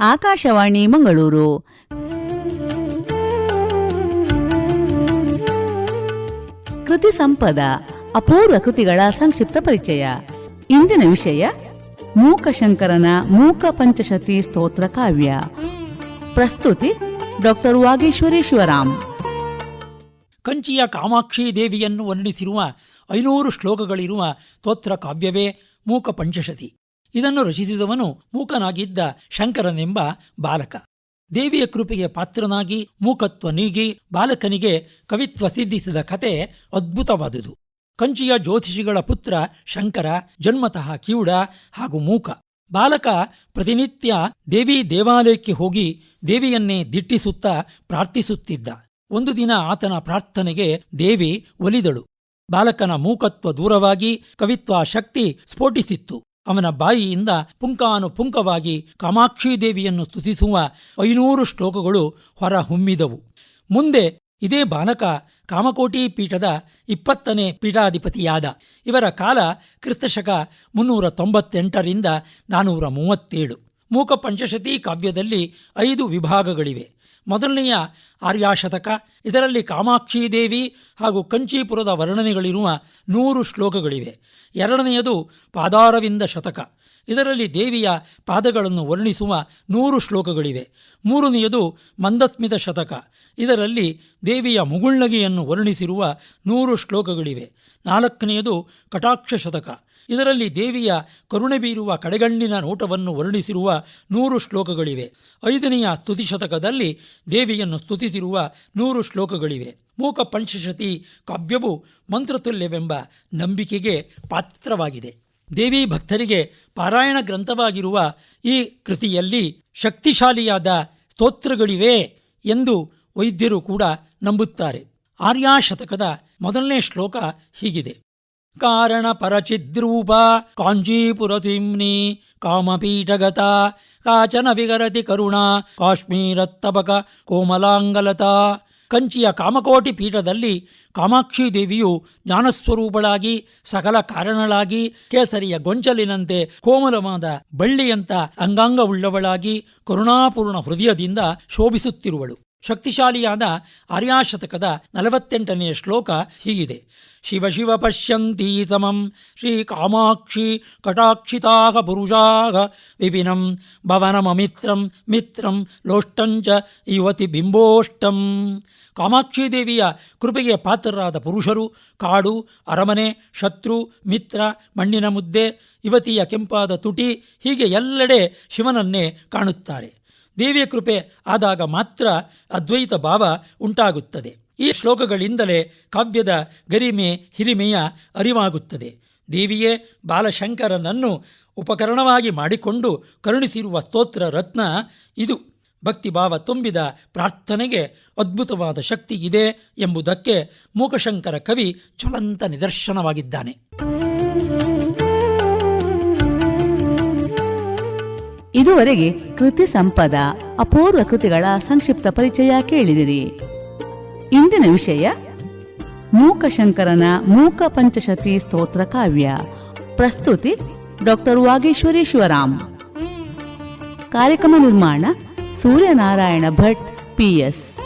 ಆಕಾಶವಾಣಿ ಮಂಗಳೂರು. ಕೃತಿ ಸಂಪದ, ಅಪೂರ್ವ ಕೃತಿಗಳ ಸಂಕ್ಷಿಪ್ತ ಪರಿಚಯ. ಇಂದಿನ ವಿಷಯ, ಮೂಕಶಂಕರನ ಮೂಕ ಪಂಚಶತಿ ಸ್ತೋತ್ರ ಕಾವ್ಯ. ಪ್ರಸ್ತುತಿ, ಡಾಕ್ಟರ್ ವಾಗೇಶ್ವರಿ ಶಿವರಾಮ್. ಕಂಚಿಯ ಕಾಮಾಕ್ಷಿ ದೇವಿಯನ್ನು ವರ್ಣಿಸಿರುವ ಐನೂರು ಶ್ಲೋಕಗಳಿರುವ ಸ್ತೋತ್ರ ಕಾವ್ಯವೇ ಮೂಕ ಪಂಚಶತಿ. ಇದನ್ನು ರಚಿಸಿದವನು ಮೂಕನಾಗಿದ್ದ ಶಂಕರನೆಂಬ ಬಾಲಕ. ದೇವಿಯ ಕೃಪೆಗೆ ಪಾತ್ರನಾಗಿ ಮೂಕತ್ವ ನೀಗಿ ಬಾಲಕನಿಗೆ ಕವಿತ್ವ ಸಿದ್ಧಿಸಿದ ಕತೆ ಅದ್ಭುತವಾದುದು. ಕಂಚಿಯ ಜ್ಯೋತಿಷಿಗಳ ಪುತ್ರ ಶಂಕರ ಜನ್ಮತಃ ಕಿವುಡ ಹಾಗೂ ಮೂಕ. ಬಾಲಕ ಪ್ರತಿನಿತ್ಯ ದೇವಿ ದೇವಾಲಯಕ್ಕೆ ಹೋಗಿ ದೇವಿಯನ್ನೇ ದಿಟ್ಟಿಸುತ್ತಾ ಪ್ರಾರ್ಥಿಸುತ್ತಿದ್ದ. ಒಂದು ದಿನ ಆತನ ಪ್ರಾರ್ಥನೆಗೆ ದೇವಿ ಒಲಿದಳು. ಬಾಲಕನ ಮೂಕತ್ವ ದೂರವಾಗಿ ಕವಿತ್ವ ಶಕ್ತಿ ಸ್ಫೋಟಿಸಿತ್ತು. ಅವನ ಬಾಯಿಯಿಂದ ಪುಂಕಾನುಪುಂಕವಾಗಿ ಕಾಮಾಕ್ಷಿ ದೇವಿಯನ್ನು ಸ್ತುತಿಸುವ ಐನೂರು ಶ್ಲೋಕಗಳು ಹೊರಹೊಮ್ಮಿದವು. ಮುಂದೆ ಇದೇ ಬಾಲಕ ಕಾಮಕೋಟಿ ಪೀಠದ ಇಪ್ಪತ್ತನೇ ಪೀಠಾಧಿಪತಿಯಾದ. ಇವರ ಕಾಲ ಕ್ರಿಸ್ತಶಕ ಮುನ್ನೂರ ತೊಂಬತ್ತೆಂಟರಿಂದ ನಾನೂರ ಮೂವತ್ತೇಳು. ಮೂಕ ಪಂಚಶತಿ ಕಾವ್ಯದಲ್ಲಿ ಐದು ವಿಭಾಗಗಳಿವೆ. ಮೊದಲನೆಯ ಆರ್ಯಾಶತಕ, ಇದರಲ್ಲಿ ಕಾಮಾಕ್ಷಿ ದೇವಿ ಹಾಗೂ ಕಂಚೀಪುರದ ವರ್ಣನೆಗಳಿರುವ ನೂರು ಶ್ಲೋಕಗಳಿವೆ. ಎರಡನೆಯದು ಪಾದಾರವಿಂದ ಶತಕ. ಇದರಲ್ಲಿ ದೇವಿಯ ಪಾದಗಳನ್ನು ವರ್ಣಿಸುವ ನೂರು ಶ್ಲೋಕಗಳಿವೆ. ಮೂರನೆಯದು ಮಂದಸ್ಮಿತ ಶತಕ. ಇದರಲ್ಲಿ ದೇವಿಯ ಮುಗುಳ್ನಗೆಯನ್ನು ವರ್ಣಿಸಿರುವ ನೂರು ಶ್ಲೋಕಗಳಿವೆ. ನಾಲ್ಕನೆಯದು ಕಟಾಕ್ಷ ಶತಕ. ಇದರಲ್ಲಿ ದೇವಿಯ ಕರುಣೆ ಬೀರುವ ಕಡೆಗಣ್ಣಿನ ನೋಟವನ್ನು ವರ್ಣಿಸಿರುವ ನೂರು ಶ್ಲೋಕಗಳಿವೆ. ಐದನೆಯ ಸ್ತುತಿ ಶತಕದಲ್ಲಿ ದೇವಿಯನ್ನು ಸ್ತುತಿಸಿರುವ ನೂರು ಶ್ಲೋಕಗಳಿವೆ. ಮೂಕ ಪಂಚಶತಿ ಕಾವ್ಯವು ಮಂತ್ರತುಲ್ಯವೆಂಬ ನಂಬಿಕೆಗೆ ಪಾತ್ರವಾಗಿದೆ. ದೇವಿ ಭಕ್ತರಿಗೆ ಪಾರಾಯಣ ಗ್ರಂಥವಾಗಿರುವ ಈ ಕೃತಿಯಲ್ಲಿ ಶಕ್ತಿಶಾಲಿಯಾದ ಸ್ತೋತ್ರಗಳಿವೆ ಎಂದು ವೈದ್ಯರು ಕೂಡ ನಂಬುತ್ತಾರೆ. ಆರ್ಯಾಶತಕದ ಮೊದಲನೇ ಶ್ಲೋಕ ಹೀಗಿದೆ. ಕಾರಣ ಪರಚಿದ್ರೂಪ ಕಾಂಜೀಪುರ ಸಿಂನಿ ಕಾಮಪೀಠಗತ, ಕಾಚನ ವಿಗರತಿ ಕರುಣಾ ಕಾಶ್ಮೀರತ್ತಬಕ ಕೋಮಲಾಂಗಲತಾ. ಕಂಚಿಯ ಕಾಮಕೋಟಿ ಪೀಠದಲ್ಲಿ ಕಾಮಾಕ್ಷಿ ದೇವಿಯು ಜ್ಞಾನಸ್ವರೂಪಳಾಗಿ, ಸಕಲ ಕಾರಣಳಾಗಿ, ಕೇಸರಿಯ ಗೊಂಚಲಿನಂತೆ ಕೋಮಲವಾದ ಬಳ್ಳಿಯಂಥ ಅಂಗಾಂಗವುಳ್ಳವಳಾಗಿ ಕರುಣಾಪೂರ್ಣ ಹೃದಯದಿಂದ ಶೋಭಿಸುತ್ತಿರುವಳು. ಶಕ್ತಿಶಾಲಿಯಾದ ಆರ್ಯಾಶತಕದ ನಲವತ್ತೆಂಟನೆಯ ಶ್ಲೋಕ ಹೀಗಿದೆ. ಶಿವ ಶಿವ ಪಶ್ಯಂತಿ ಸಮಂ ಶ್ರೀ ಕಾಮಾಕ್ಷಿ ಕಟಾಕ್ಷಿತಾಹ ಪುರುಷಾಹ ವಿಪಿನಂ ಭವನಮಮಿತ್ರಂ ಮಿತ್ರಂ ಲೋಷ್ಟಂಚ ಯುವತಿ ಬಿಂಬೋಷ್ಟಂ. ಕಾಮಾಕ್ಷಿ ದೇವಿಯ ಕೃಪೆಗೆ ಪಾತ್ರರಾದ ಪುರುಷರು, ಕಾಡು, ಅರಮನೆ, ಶತ್ರು, ಮಿತ್ರ, ಮಣ್ಣಿನ ಮುದ್ದೆ, ಯುವತಿಯ ಕೆಂಪಾದ ತುಟಿ ಹೀಗೆ ಎಲ್ಲೆಡೆ ಶಿವನನ್ನೇ ಕಾಣುತ್ತಾರೆ. ದೇವಿಯ ಕೃಪೆ ಆದಾಗ ಮಾತ್ರ ಅದ್ವೈತ ಭಾವ ಉಂಟಾಗುತ್ತದೆ. ಈ ಶ್ಲೋಕಗಳಿಂದಲೇ ಕಾವ್ಯದ ಗರಿಮೆ, ಹಿರಿಮೆಯ ಅರಿವಾಗುತ್ತದೆ. ದೇವಿಯೇ, ಬಾಲಶಂಕರನನ್ನು ಉಪಕರಣವಾಗಿ ಮಾಡಿಕೊಂಡು ಕರುಣಿಸಿರುವ ಸ್ತೋತ್ರ ರತ್ನ ಇದು. ಭಕ್ತಿಭಾವ ತುಂಬಿದ ಪ್ರಾರ್ಥನೆಗೆ ಅದ್ಭುತವಾದ ಶಕ್ತಿ ಇದೆ ಎಂಬುದಕ್ಕೆ ಮೂಕಶಂಕರ ಕವಿ ಜ್ವಲಂತ ನಿದರ್ಶನವಾಗಿದ್ದಾನೆ. ಇದುವರೆಗೆ ಕೃತಿ ಸಂಪದ, ಅಪೂರ್ವ ಕೃತಿಗಳ ಸಂಕ್ಷಿಪ್ತ ಪರಿಚಯ ಕೇಳಿದಿರಿ. ಇಂದಿನ ವಿಷಯ, ಮೂಕಶಂಕರನ ಮೂಕ ಪಂಚಶತಿ ಸ್ತೋತ್ರ ಕಾವ್ಯ. ಪ್ರಸ್ತುತಿ, ಡಾಕ್ಟರ್ ವಾಗೇಶ್ವರಿ ಶಿವರಾಮ್ ಕಾರ್ಯಕ್ರಮ ನಿರ್ಮಾಣ ಸೂರ್ಯನಾರಾಯಣ ಭಟ್ ಪಿಎಸ್